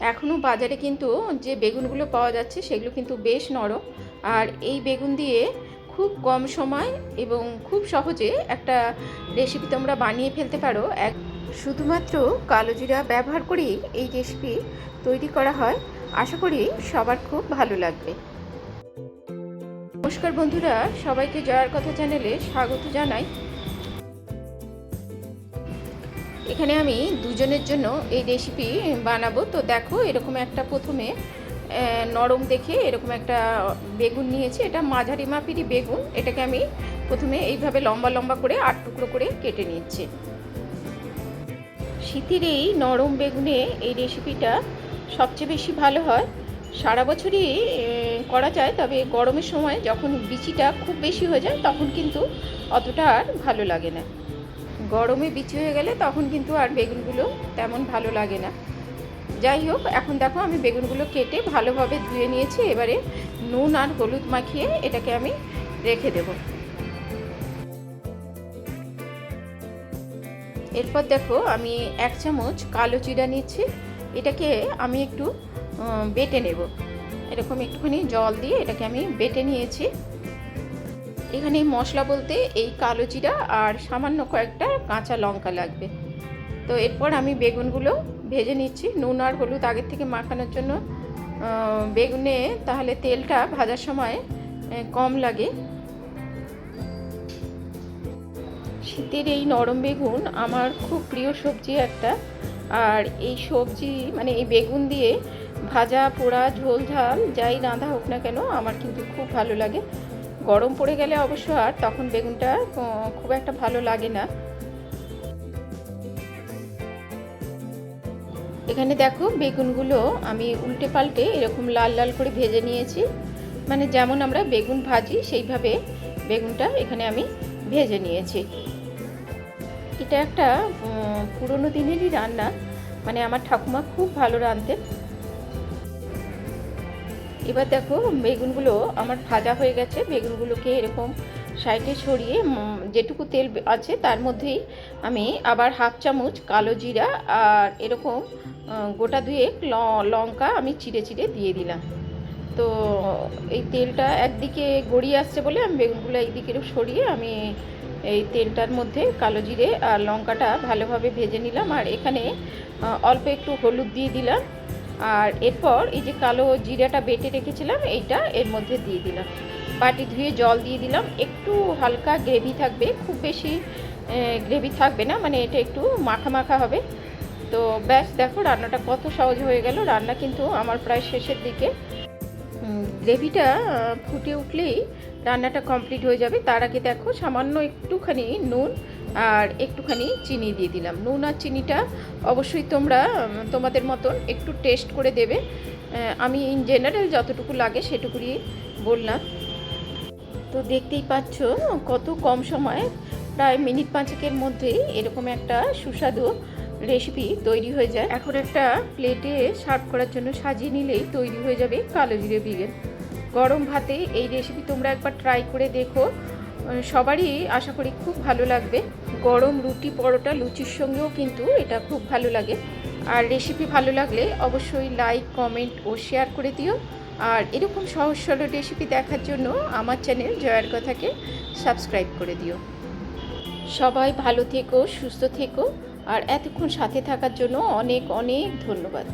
এখনও বাজারে কিন্তু যে বেগুনগুলো পাওয়া যাচ্ছে সেগুলো কিন্তু বেশ নরম। আর এই বেগুন দিয়ে খুব কম সময় এবং খুব সহজে একটা রেসিপি তোমরা বানিয়ে ফেলতে পারো। এক শুধুমাত্র কালো জিরা ব্যবহার করেই এই রেসিপি তৈরি করা হয়। আশা করি সবার খুব ভালো লাগবে। নমস্কার বন্ধুরা, সবাইকে জয়ার কথা চ্যানেলে স্বাগত জানাই। এখানে আমি দুজনের জন্য এই রেসিপি বানাবো। তো দেখো, এরকম একটা প্রথমে নরম দেখে এরকম একটা বেগুন নিয়েছি। এটা মাঝারি মাপিরই বেগুন। এটাকে আমি প্রথমে এইভাবে লম্বা লম্বা করে আট টুকরো করে কেটে নিচ্ছি। শীতের এই নরম বেগুনে এই রেসিপিটা সবচেয়ে বেশি ভালো হয়। সারা বছরই করা যায়, তবে গরমের সময় যখন বিচিটা খুব বেশি হয়ে যায়, তখন কিন্তু অতটা আর ভালো লাগে না। গরমে বিচি হয়ে গেলে তখন কিন্তু আর বেগুনগুলো তেমন ভালো লাগে না। যাই হোক, এখন দেখো আমি বেগুনগুলো কেটে ভালোভাবে ধুয়ে নিয়েছি। এবারে নুন আর হলুদ মাখিয়ে এটাকে আমি রেখে দেব। এরপর দেখো আমি এক চামচ কালো জিরা নিচ্ছি। এটাকে আমি একটু বেটে নেব। এরকম একটুখানি জল দিয়ে এটাকে আমি বেটে নিয়েছি। এখানে মশলা বলতে এই কালো জিরা আর সামান্য কয়েকটা কাঁচা লঙ্কা লাগবে। তো এরপর আমি বেগুনগুলো ভেজে নিচ্ছি। নুন আর হলুদ আগের থেকে মাখানোর জন্য বেগুনে তাহলে তেলটা ভাজার সময় কম লাগে। শীতের এই নরম বেগুন আমার খুব প্রিয় সবজি একটা। আর এই সবজি মানে এই বেগুন দিয়ে ভাজা, পোড়া, ঝোল, ঝাল, যাই রাঁধা হোক না কেন, আমার কিন্তু খুব ভালো লাগে। গরম পড়ে গেলে অবশ্য আর তখন বেগুনটা খুব একটা ভালো লাগে না। এখানে দেখো বেগুনগুলো আমি উল্টে পাল্টে এরকম লাল লাল করে ভেজে নিয়েছি। মানে যেমন আমরা বেগুন ভাজি, সেইভাবে বেগুনটা এখানে আমি ভেজে নিয়েছি। এটা একটা পুরনো দিনেরই রান্না। মানে আমার ঠাকুমা খুব ভালো রাঁধতেন। এবার দেখো বেগুনগুলো আমার ভাজা হয়ে গেছে। বেগুনগুলোকে এরকম সাইডে উম, যেটুকু তেল আছে তার মধ্যেই আমি আবার হাফ চামচ কালো জিরা আর এরকম গোটা দুয়েক লঙ্কা আমি চিড়ে চিড়ে দিয়ে দিলাম। তো এই তেলটা একদিকে গড়িয়ে আসছে বলে আমি বেগুনগুলো এইদিকে সরিয়ে আমি এই তেলটার মধ্যে কালো জিরে আর লঙ্কাটা ভালোভাবে ভেজে নিলাম। আর এখানে অল্প একটু হলুদ দিয়ে দিলাম। আর এরপর এই যে কালো জিরাটা বেটে রেখেছিলাম, এইটা এর মধ্যে দিয়ে দিলাম। বাটি ধুয়ে জল দিয়ে দিলাম। একটু হালকা গ্রেভি থাকবে, খুব বেশি গ্রেভি থাকবে না মানে এটা একটু মাখা মাখা হবে। তো ব্যাস, দেখো রান্নাটা কত সহজ হয়ে গেল। রান্না কিন্তু আমার প্রায় শেষের দিকে। গ্রেভিটা ফুটে উঠলেই রান্নাটা কমপ্লিট হয়ে যাবে। তার আগে দেখো সামান্য একটুখানি নুন আর একটুখানি চিনি দিয়ে দিলাম। নুন আর চিনিটা অবশ্যই তোমরা তোমাদের মতন একটু টেস্ট করে দেবে। আমি ইন জেনারেল যতটুকু লাগে সেটুকুই বললাম। তো দেখতেই পাচ্ছ কত কম সময়ে প্রায় মিনিট পাঁচেকের মধ্যেই এরকম একটা সুস্বাদু রেসিপি তৈরি হয়ে যায়। এখন একটা প্লেটে সার্ভ করার জন্য সাজিয়ে নিলেই তৈরি হয়ে যাবে কালো জিরে বিগেন গরম ভাতে এই রেসিপি তোমরা একবার ট্রাই করে দেখো। সবারই আশা করি খুব ভালো লাগবে। গরম রুটি পরোটা লুচির সঙ্গেও কিন্তু এটা খুব ভালো লাগে। আর রেসিপি ভালো লাগলে অবশ্যই লাইক কমেন্ট ও শেয়ার করে দিও। আর এরকম সহজ সরল রেসিপি দেখার জন্য আমার চ্যানেল জয়ার কথাকে সাবস্ক্রাইব করে দিও। সবাই ভালো থেকো, সুস্থ থেকো। আর এতক্ষণ সাথে থাকার জন্য অনেক অনেক ধন্যবাদ।